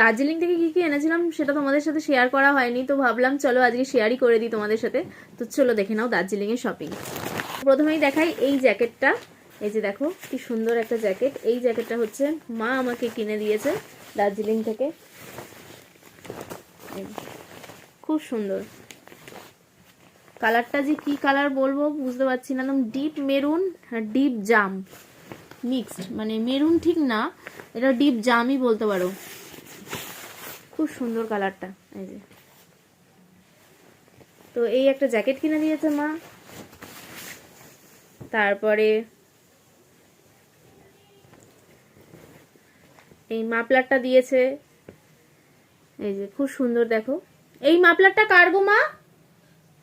দার্জিলিং থেকে কি কি এনেছিলাম সেটা তোমাদের সাথে শেয়ার করা হয়নি, তো ভাবলাম চলো আজকে শেয়ারই করে দিই তোমাদের সাথে। তো চলো দেখে নাও দার্জিলিং এর শপিং প্রথমেই দেখাই এই জ্যাকেটটা। এই যে দেখো, কি সুন্দর একটা জ্যাকেট। এই জ্যাকেটটা হচ্ছে মা আমাকে কিনে দিয়েছে দার্জিলিং থেকে। খুব সুন্দর। কালারটা যে কি কালার বলব বুঝতে পারছি না, একদম ডিপ মেরুন ডিপ জাম মিক্সড মানে মেরুন ঠিক না, এটা ডিপ জামই বলতে পারো। খুব সুন্দর কালারটা এই যে। তো এই একটা জ্যাকেট কিনে দিয়েছে মা। তারপরে এই মাপলারটা দিয়েছে। এই যে খুব সুন্দর দেখো। এই মাপলারটা কার গো মা?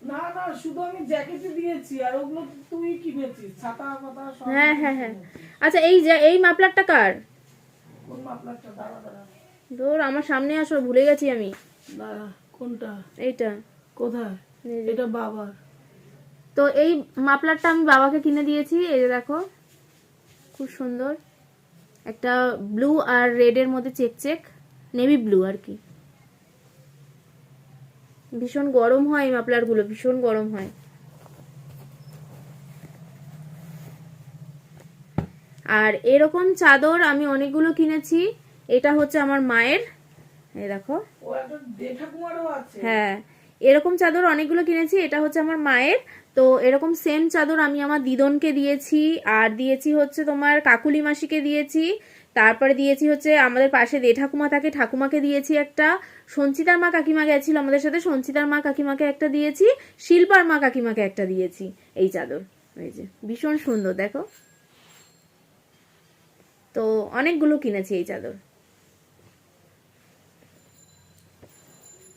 না না শুধু আমি জ্যাকেটই দিয়েছি আর ওগুলো তুই কিনেছিস ছাতা পাতা সব হ্যাঁ হ্যাঁ হ্যাঁ। আচ্ছা এই যে এই মাপলারটা কার? কোন মাপলারটা দাঁড়া দাঁড়া। ধর আমার সামনে আসো ভুলে গেছি আমি। দাঁড়া কোনটা? এইটা। কোথায়। এটা বাবার। তো এই মাপলারটা আমি বাবাকে কিনে দিয়েছি এই যে দেখো। খুব সুন্দর। একটা ব্লু আর রেড এর মধ্যে চেক চেক নেভি ব্লু আর কি। ভীষণ গরম হয় এই মাপলারগুলো ভীষণ গরম হয়। আর এরকম চাদর আমি অনেকগুলো কিনেছি এটা হচ্ছে আমার মায়ের এই দেখো। হ্যাঁ এরকম চাদর অনেকগুলো কিনেছি এটা হচ্ছে আমার মায়ের। তো এরকম সেম চাদর আমি আমার দিদনকে দিয়েছি আর দিয়েছি হচ্ছে তোমার কাকুলি মাসিকে দিয়েছি তারপরে দিয়েছি হচ্ছে আমাদের পাশে দে ঠাকুমা থাকে ঠাকুমাকে দিয়েছি একটা সঞ্চিতার মা কাকিমা গেছিল আমাদের সাথে সঞ্চিতার মা কাকিমাকে একটা দিয়েছি শিল্পার মা কাকিমাকে একটা দিয়েছি এই চাদর এই যে ভীষণ সুন্দর দেখো। তো অনেকগুলো কিনেছি এই চাদর।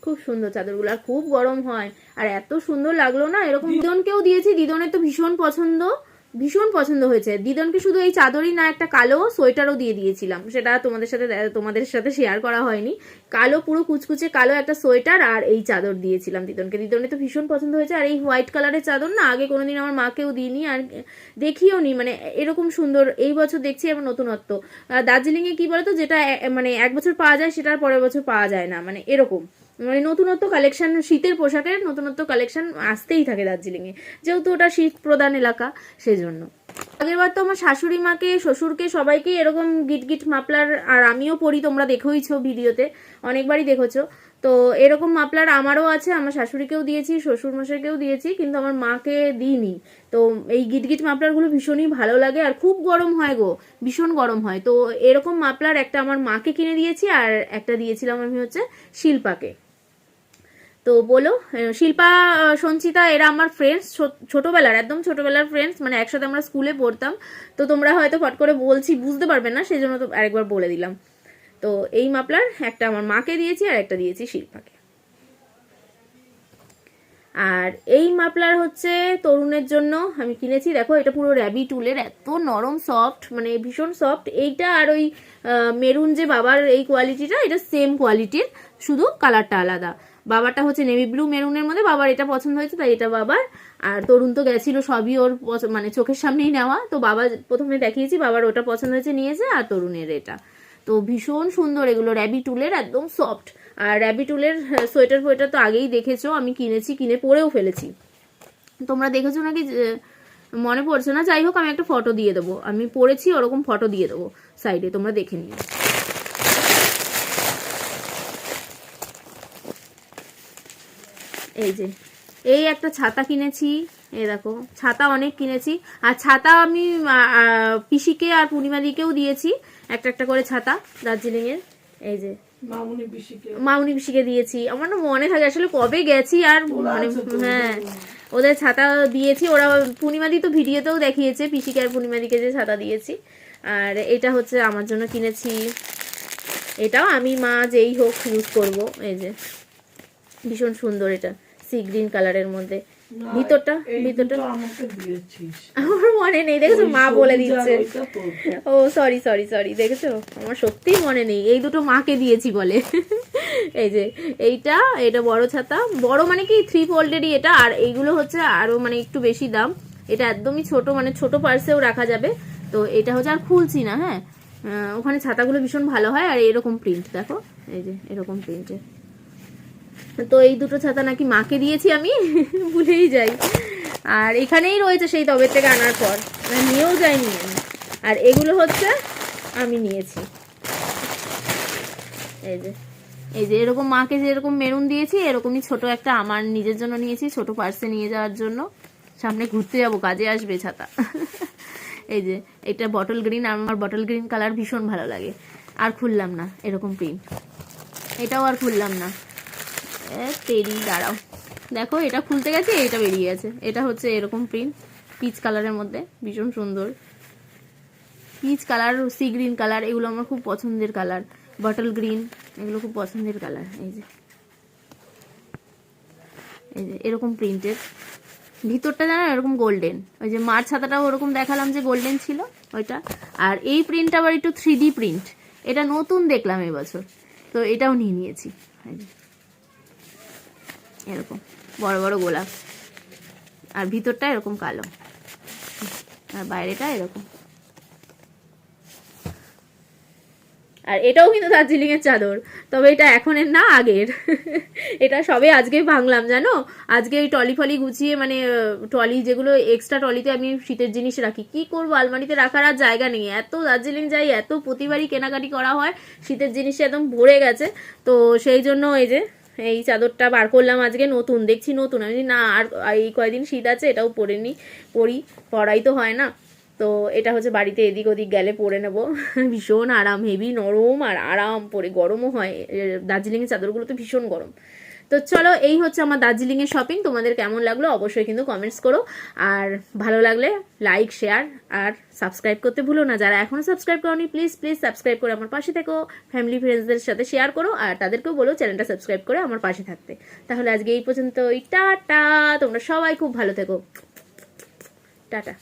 খুব সুন্দর চাদরগুলো, আর খুব গরম হয়। আর এত সুন্দর লাগল না? এরকম দিদনকেও দিয়েছি, দিদনের তো ভীষণ পছন্দ ভীষণ পছন্দ হয়েছে। দিদনকে শুধু এই চাদরই না, একটা কালো সোয়েটারও দিয়ে দিয়েছিলাম। সেটা তোমাদের সাথে তোমাদের সাথে শেয়ার করা হয়নি। কালো, পুরো কুচকুচে কালো একটা সোয়েটার আর এই চাদর দিয়েছিলাম দিদনকে। দিদনে তো ভীষণ পছন্দ হয়েছে, আর এই হোয়াইট কালারের চাদর না, আগে কোনোদিন আমার মাকেও দিইনি আর দেখিও নি। মানে এরকম সুন্দর, এই বছর দেখছি আমার নতুনত্ব। দার্জিলিং এ কি বলতো? যেটা মানে এক বছর পাওয়া যায়, সেটা আর পরের বছর পাওয়া যায় না। মানে এরকম। মানে নতুনত্ব কালেকশন শীতের পোশাকের নতুনত্ব কালেকশন আসতেই থাকে দার্জিলিংয়ে। যেহেতু ওটা শীত প্রধান এলাকা, সেজন্য। আগের বার তো আমার শাশুড়ি মাকে, শ্বশুরকে, সবাইকে এরকম গিট গিট মাপলার, আর আমিও পড়ি, তোমরা দেখেইছো ভিডিওতে, অনেকবারই দেখেছ। তো এরকম মাপলার আমারও আছে, আমার শাশুড়িকেও দিয়েছি শ্বশুর মশাইকেও দিয়েছি, কিন্তু আমার মাকে দিইনি। তো এই গিট গিট মাপলারগুলো ভীষণই ভালো লাগে, আর খুব গরম হয় গো, ভীষণ গরম হয়। তো এরকম মাপলার একটা আমার মাকে কিনে দিয়েছি, আর একটা দিয়েছিলাম আমি হচ্ছে শিল্পাকে। তো বলো শিল্পা সঞ্চিতা, এরা আমার ফ্রেন্ডস ছোটবেলার, একদম ছোটবেলার ফ্রেন্ডস মানে একসাথে আমরা স্কুলে পড়তাম। তো তোমরা হয়তো ফট করে বলছি, বুঝতে পারবে না সেই জন্য তো আরেকবার বলে দিলাম। তো এই মাপলার, একটা আমার মাকে দিয়েছি আর একটা দিয়েছি শিল্পাকে। আর এই মাপলার হচ্ছে তরুণের জন্য, আমি কিনেছি, দেখো, এটা পুরো র্যাবি টুলের এত নরম সফট মানে ভীষণ সফট এইটা আর ওই মেরুন যে বাবার এই কোয়ালিটিটা এটা সেম কোয়ালিটির শুধু কালারটা আলাদা। বাবারটা হচ্ছে নেভি ব্লু মেরুনের মধ্যে, বাবার এটা পছন্দ হয়েছে, তাই এটা বাবার। আর তরুণ তো গেছিল, সবই ওর মানে চোখের সামনেই নেওয়া। তো বাবা প্রথমে দেখিয়েছি, বাবার ওটা পছন্দ হয়েছে, নিয়েছে, আর তরুণের এটা। তো ভীষণ সুন্দর এগুলো র্যাবি টুলের একদম সফট আর র্যাবি টুলের সোয়েটার ফোয়েটার তো আগেই দেখেছ, আমি কিনেছি, কিনে পরেও ফেলেছি। তোমরা দেখেছ নাকি মনে পড়ছে না? যাই হোক, আমি একটা ফটো দিয়ে দেবো। আমি পড়েছি ওরকম ফটো দিয়ে দেবো সাইডে তোমরা দেখে নিও। এই যে এই একটা ছাতা কিনেছি এই দেখো ছাতা অনেক কিনেছি। আর ছাতা আমি পিসিকে আর পূর্ণিমাদিকেও দিয়েছি একটা একটা করে ছাতা দার্জিলিং এর এই যে। মামুনি পিসিকে। দিয়েছি। আমার না মনে থাকে আসলে কবে গেছি আর মানে হ্যাঁ ওদের ছাতা দিয়েছি ওরা পূর্ণিমাদি তো ভিডিওতেও দেখিয়েছে পিসিকে আর পূর্ণিমাদিকে যে ছাতা দিয়েছি। আর এটা হচ্ছে আমার জন্য কিনেছি। এটাও আমি মা যেই হোক ইউজ করব এই যে। ভীষণ সুন্দর এটা সি গ্রিন কালারের মধ্যে। ভিতরটা ভিতরটা? আমার মনে নেই দেখেছ? মা বলে দিচ্ছে। ও সরি সরি সরি দেখেছ? আমার সত্যিই মনে নেই এই দুটো মাকে দিয়েছি বলে। এই যে এইটা এটা বড় ছাতা। বড় মানে কি? থ্রি ফোল্ডেরই এটা আর এইগুলো হচ্ছে আরও মানে একটু বেশি দাম। এটা একদমই ছোট মানে ছোট পার্সেও রাখা যাবে। তো এটা হচ্ছে আর খুলছি না হ্যাঁ? ওখানে ছাতাগুলো ভীষণ ভালো হয় আর এরকম প্রিন্ট দেখো। এই যে এরকম প্রিন্টের তো এই দুটো ছাতা নাকি মাকে দিয়েছি আমি, ভুলেই যাই। আর এখানেই রয়েছে সেই তবে থেকে আনার পর। নিয়েও যাইনি আমি। আর এগুলো হচ্ছে আমি নিয়েছি। এই যে এই যে এরকম মাকে যে এরকম মেরুন দিয়েছি, এরকমই ছোট একটা আমার নিজের জন্য নিয়েছি, ছোট পার্সে নিয়ে যাওয়ার জন্য। সামনে ঘুরতে যাব, কাজে আসবে ছাতা। এই যে, এটা বটল গ্রিন আমার বটল গ্রিন কালার ভীষণ ভালো লাগে। আর খুললাম না, এরকম প্রিন্ট এটাও আর খুললাম না। তেরি, দাঁড়াও। দেখো, এটা খুলতে গেছে, এটা বেরিয়ে গেছে। এটা হচ্ছে এরকম প্রিন্ট, পিচ কালারের মধ্যে, ভীষণ সুন্দর। Peach colour, sea green colour, এগুলো আমার খুব পছন্দের কালার। বটল গ্রিন, এগুলো খুব পছন্দের কালার, এই যে। এই যে, এরকম প্রিন্টের। ভিতরটা জানো, এরকম গোল্ডেন। ওই যে মার ছাতাটাও ওরকম দেখালাম যে গোল্ডেন ছিল, ওইটা। আর এই প্রিন্টটা আবার একটু থ্রি প্রিন্ট। এটা নতুন দেখলাম এবছর, তো এটাও নিয়ে নিয়েছি। এরকম। বড় বড় গোলাপ। আর ভিতরটা এরকম কালো। আর বাইরেটা এরকম। আর এটাও কিন্তু দার্জিলিং এর চাদর। তবে এটা এখনের না আগের। এটা সবে আজকে ভাঙলাম, জানো? আজকে ওই টলি ফলি গুছিয়ে মানে টলি যেগুলো এক্সট্রা টলিতে আমি শীতের জিনিস রাখি, কি করব? আলমারিতে রাখার আর জায়গা নেই। এত দার্জিলিং যাই, এত প্রতিবারই কেনাকাটি করা হয়, শীতের জিনিসে একদম ভরে গেছে। তো সেই জন্য এই যে এই চাদরটা বার করলাম আজকে নতুন, দেখছি নতুন। আমি না, আর এই কয়দিন শীত আছে, এটাও পরে নি, পরি, পরাই তো হয় না। তো এটা হচ্ছে বাড়িতে এদিক ওদিক গেলে পরে নেব। ভীষণ আরাম হেভি নরম আর আরাম, পরে গরমও হয়। দার্জিলিংয়ের চাদরগুলো তো ভীষণ গরম। তো চলো, এই হচ্ছে আমার দার্জিলিংয়ের শপিং তোমাদের কেমন লাগল অবশ্যই কিন্তু কমেন্টস করো। আর ভালো লাগলে লাইক শেয়ার আর সাবস্ক্রাইব করতে ভুলো না। যারা এখনও সাবস্ক্রাইব করনি প্লিজ প্লিজ সাবস্ক্রাইব করে আমার পাশে থেকো। ফ্যামিলি ফ্রেন্ডসদের সাথে শেয়ার করো আর তাদেরকেও বলো চ্যানেলটা সাবস্ক্রাইব করে আমার পাশে থাকতে। তাহলে আজকে এই পর্যন্ত টাটা! তোমরা সবাই খুব ভালো থেকো। টাটা।